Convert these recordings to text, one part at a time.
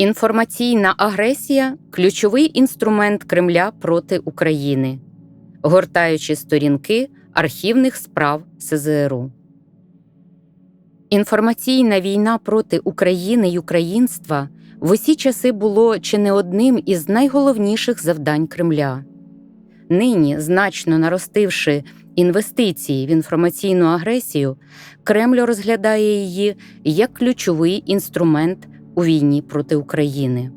Інформаційна агресія ключовий інструмент Кремля проти України, гортаючи сторінки архівних справ СЗРУ. Інформаційна війна проти України й українства в усі часи було чи не одним із найголовніших завдань Кремля. Нині, значно наростивши інвестиції в інформаційну агресію, Кремль розглядає її як ключовий інструмент у війні проти України.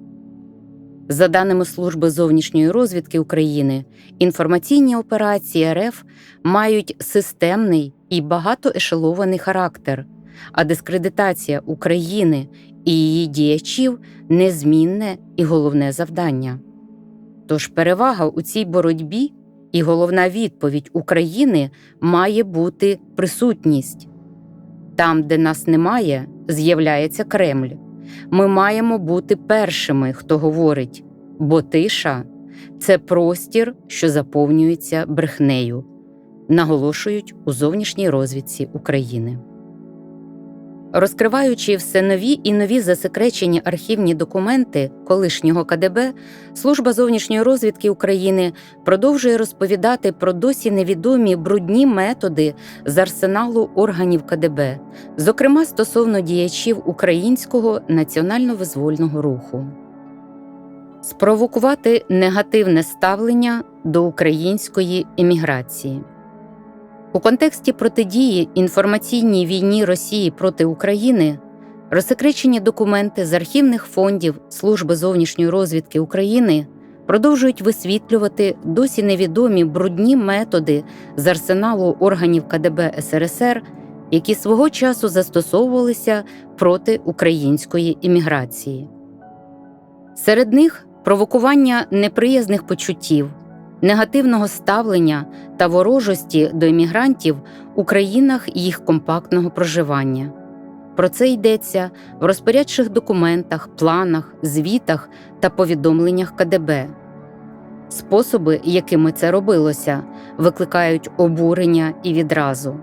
За даними Служби зовнішньої розвідки України, інформаційні операції РФ мають системний і багатоешелований характер, а дискредитація України і її діячів незмінне і головне завдання. Тож перевага у цій боротьбі і головна відповідь України має бути присутність. Там, де нас немає, з'являється Кремль. Ми маємо бути першими, хто говорить, бо тиша це простір, що заповнюється брехнею, наголошують у зовнішній розвідці України. Розкриваючи все нові і нові засекречені архівні документи колишнього КДБ, Служба зовнішньої розвідки України продовжує розповідати про досі невідомі брудні методи з арсеналу органів КДБ, зокрема стосовно діячів українського національно-визвольного руху. Спровокувати негативне ставлення до української еміграції. У контексті протидії інформаційній війні Росії проти України розсекречені документи з архівних фондів Служби зовнішньої розвідки України продовжують висвітлювати досі невідомі брудні методи з арсеналу органів КДБ СРСР, які свого часу застосовувалися проти української імміграції. Серед них провокування неприязних почуттів негативного ставлення та ворожості до емігрантів у країнах їх компактного проживання. Про це йдеться в розпорядчих документах, планах, звітах та повідомленнях КДБ. Способи, якими це робилося, викликають обурення і відразу.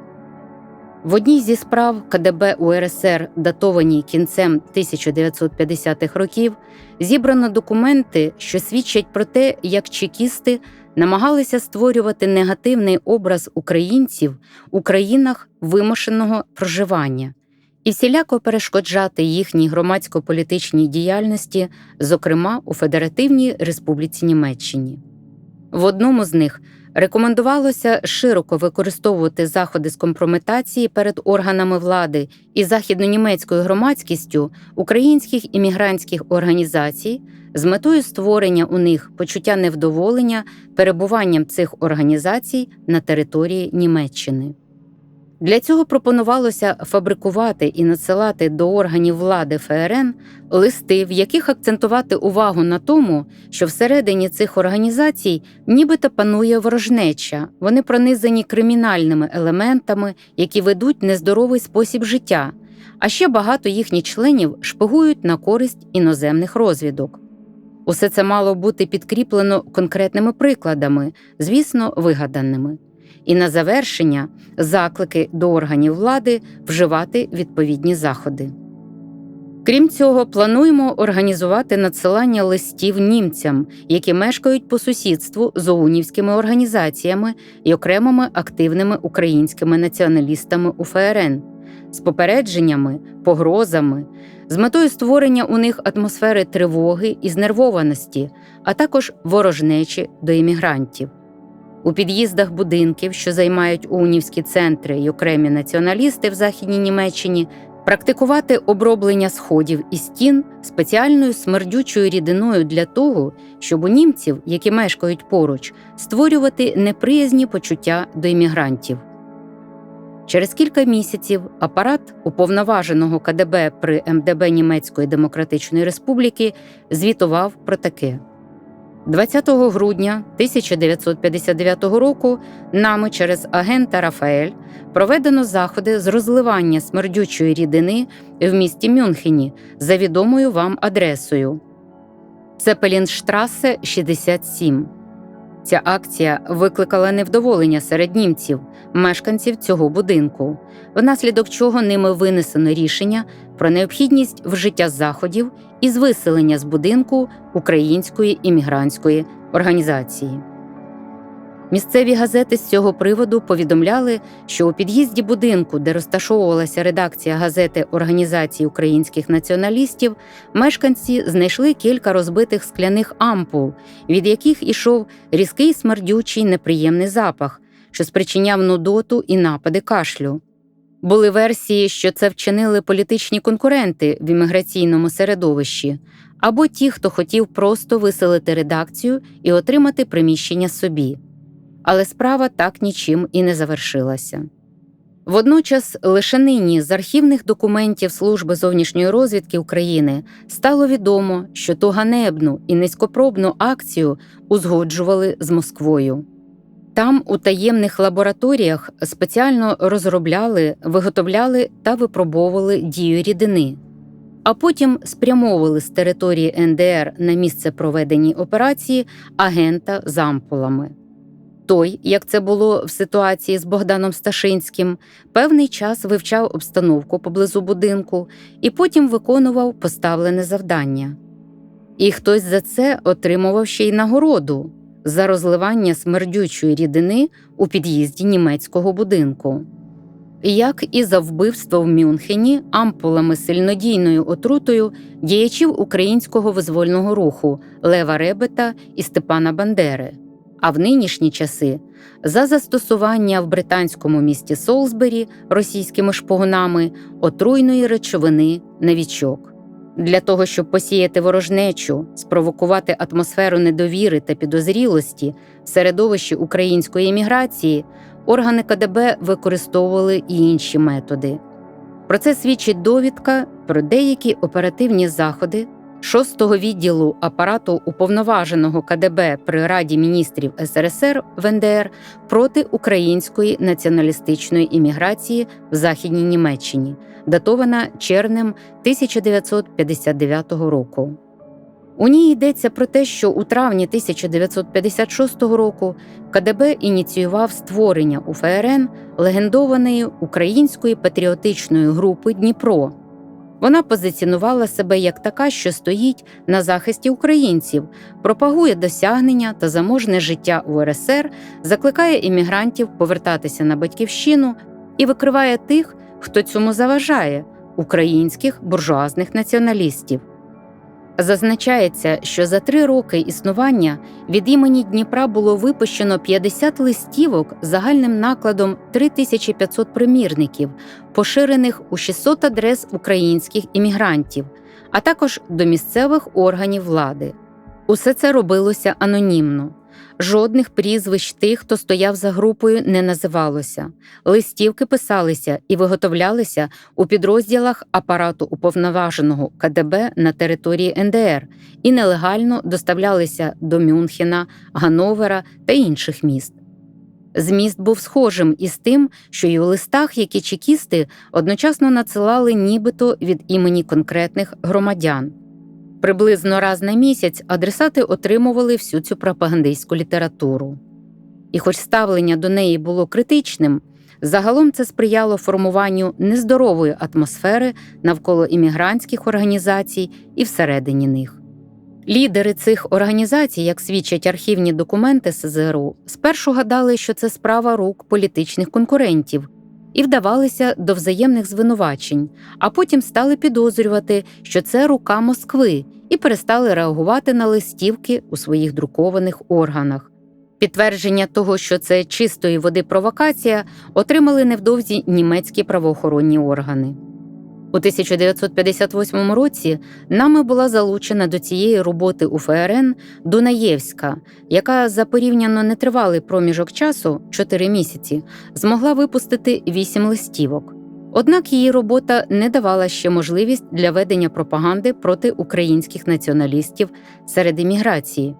В одній зі справ КДБ УРСР, датованій кінцем 1950-х років, зібрано документи, що свідчать про те, як чекісти намагалися створювати негативний образ українців у країнах вимушеного проживання і всіляко перешкоджати їхній громадсько-політичній діяльності, зокрема у Федеративній Республіці Німеччині. В одному з них рекомендувалося широко використовувати заходи з компрометації перед органами влади і західнонімецькою громадськістю українських іммігрантських організацій з метою створення у них почуття невдоволення перебуванням цих організацій на території Німеччини. Для цього пропонувалося фабрикувати і надсилати до органів влади ФРН листи, в яких акцентувати увагу на тому, що всередині цих організацій нібито панує ворожнеча, вони пронизані кримінальними елементами, які ведуть нездоровий спосіб життя, а ще багато їхніх членів шпигують на користь іноземних розвідок. Усе це мало бути підкріплено конкретними прикладами, звісно, вигаданими. І на завершення заклики до органів влади вживати відповідні заходи. Крім цього, плануємо організувати надсилання листів німцям, які мешкають по сусідству з оунівськими організаціями і окремими активними українськими націоналістами у ФРН, з попередженнями, погрозами, з метою створення у них атмосфери тривоги і знервованості, а також ворожнечі до іммігрантів. У під'їздах будинків, що займають унівські центри й окремі націоналісти в Західній Німеччині, практикувати оброблення сходів і стін спеціальною смердючою рідиною для того, щоб у німців, які мешкають поруч, створювати неприязні почуття до іммігрантів. Через кілька місяців апарат уповноваженого КДБ при МДБ Німецької Демократичної Республіки звітував про таке. 20 грудня 1959 року нами через агента Рафаель проведено заходи з розливання смердючої рідини в місті Мюнхені за відомою вам адресою Цепелінштрасе 67. Ця акція викликала невдоволення серед німців, мешканців цього будинку, внаслідок чого ними винесено рішення про необхідність вжиття заходів із виселення з будинку української іммігрантської організації. Місцеві газети з цього приводу повідомляли, що у під'їзді будинку, де розташовувалася редакція газети Організації українських націоналістів, мешканці знайшли кілька розбитих скляних ампул, від яких ішов різкий смердючий неприємний запах, що спричиняв нудоту і напади кашлю. Були версії, що це вчинили політичні конкуренти в імміграційному середовищі, або ті, хто хотів просто виселити редакцію і отримати приміщення собі. Але справа так нічим і не завершилася. Водночас, лише нині з архівних документів Служби зовнішньої розвідки України стало відомо, що ту ганебну і низькопробну акцію узгоджували з Москвою. Там у таємних лабораторіях спеціально розробляли, виготовляли та випробовували дію рідини, а потім спрямовували з території НДР на місце проведення операції агента з ампулами. Той, як це було в ситуації з Богданом Сташинським, певний час вивчав обстановку поблизу будинку і потім виконував поставлене завдання. І хтось за це отримував ще й нагороду за розливання смердючої рідини у під'їзді німецького будинку. Як і за вбивство в Мюнхені ампулами сильнодійною отрутою діячів українського визвольного руху Лева Ребета і Степана Бандери а в нинішні часи за застосування в британському місті Солсбері російськими шпигунами отруйної речовини новічок. Для того, щоб посіяти ворожнечу, спровокувати атмосферу недовіри та підозрілості в середовищі української еміграції, органи КДБ використовували і інші методи. Про це свідчить довідка про деякі оперативні заходи 6-го відділу апарату уповноваженого КДБ при Раді міністрів СРСР в НДР проти української націоналістичної імміграції в Західній Німеччині, датована червнем 1959 року. У ній йдеться про те, що у травні 1956 року КДБ ініціював створення у ФРН легендованої української патріотичної групи Дніпро. Вона позиціонувала себе як така, що стоїть на захисті українців, пропагує досягнення та заможне життя у РСР, закликає іммігрантів повертатися на батьківщину і викриває тих, хто цьому заважає українських буржуазних націоналістів. Зазначається, що за три роки існування від імені Дніпра було випущено 50 листівок загальним накладом 3500 примірників, поширених у 600 адрес українських іммігрантів, а також до місцевих органів влади. Усе це робилося анонімно. Жодних прізвищ тих, хто стояв за групою, не називалося. Листівки писалися і виготовлялися у підрозділах апарату уповноваженого КДБ на території НДР і нелегально доставлялися до Мюнхена, Гановера та інших міст. Зміст був схожим із тим, що й у листах, які чекісти одночасно надсилали нібито від імені конкретних громадян. Приблизно раз на місяць адресати отримували всю цю пропагандистську літературу. І, хоч ставлення до неї було критичним, загалом це сприяло формуванню нездорової атмосфери навколо іммігрантських організацій і всередині них. Лідери цих організацій, як свідчать архівні документи СЗРУ, спершу гадали, що це справа рук політичних конкурентів і вдавалися до взаємних звинувачень, а потім стали підозрювати, що це рука Москви, і перестали реагувати на листівки у своїх друкованих органах. Підтвердження того, що це чистої води провокація, отримали невдовзі німецькі правоохоронні органи. У 1958 році нами була залучена до цієї роботи у ФРН Дунаєвська, яка за порівняно нетривалий проміжок часу 4 місяці змогла випустити 8 листівок. Однак її робота не давала ще можливість для ведення пропаганди проти українських націоналістів серед еміграції.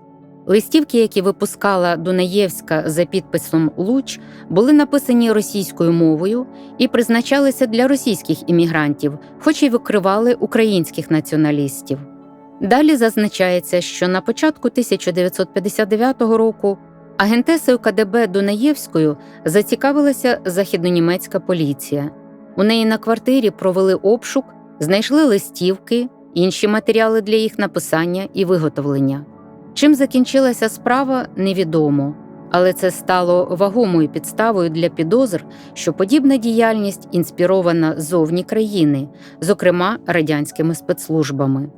Листівки, які випускала Дунаєвська за підписом Луч, були написані російською мовою і призначалися для російських іммігрантів, хоч і викривали українських націоналістів. Далі зазначається, що на початку 1959 року Агентесою КДБ Дунаєвською зацікавилася західнонімецька поліція. У неї на квартирі провели обшук, знайшли листівки, інші матеріали для їх написання і виготовлення. Чим закінчилася справа, невідомо, але це стало вагомою підставою для підозр, що подібна діяльність інспірована зовні країни, зокрема радянськими спецслужбами.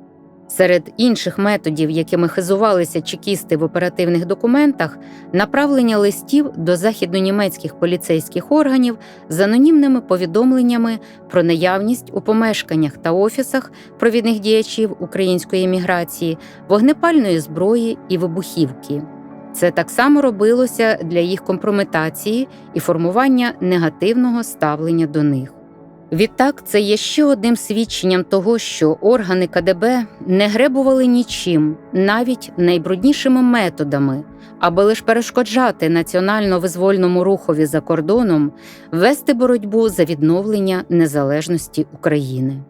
Серед інших методів, якими хизувалися чекісти в оперативних документах, направлення листів до західнонімецьких поліцейських органів з анонімними повідомленнями про наявність у помешканнях та офісах провідних діячів української еміграції, вогнепальної зброї і вибухівки. Це так само робилося для їх компрометації і формування негативного ставлення до них. Відтак, це є ще одним свідченням того, що органи КДБ не гребували нічим, навіть найбруднішими методами, аби лише перешкоджати національно-визвольному рухові за кордоном вести боротьбу за відновлення незалежності України.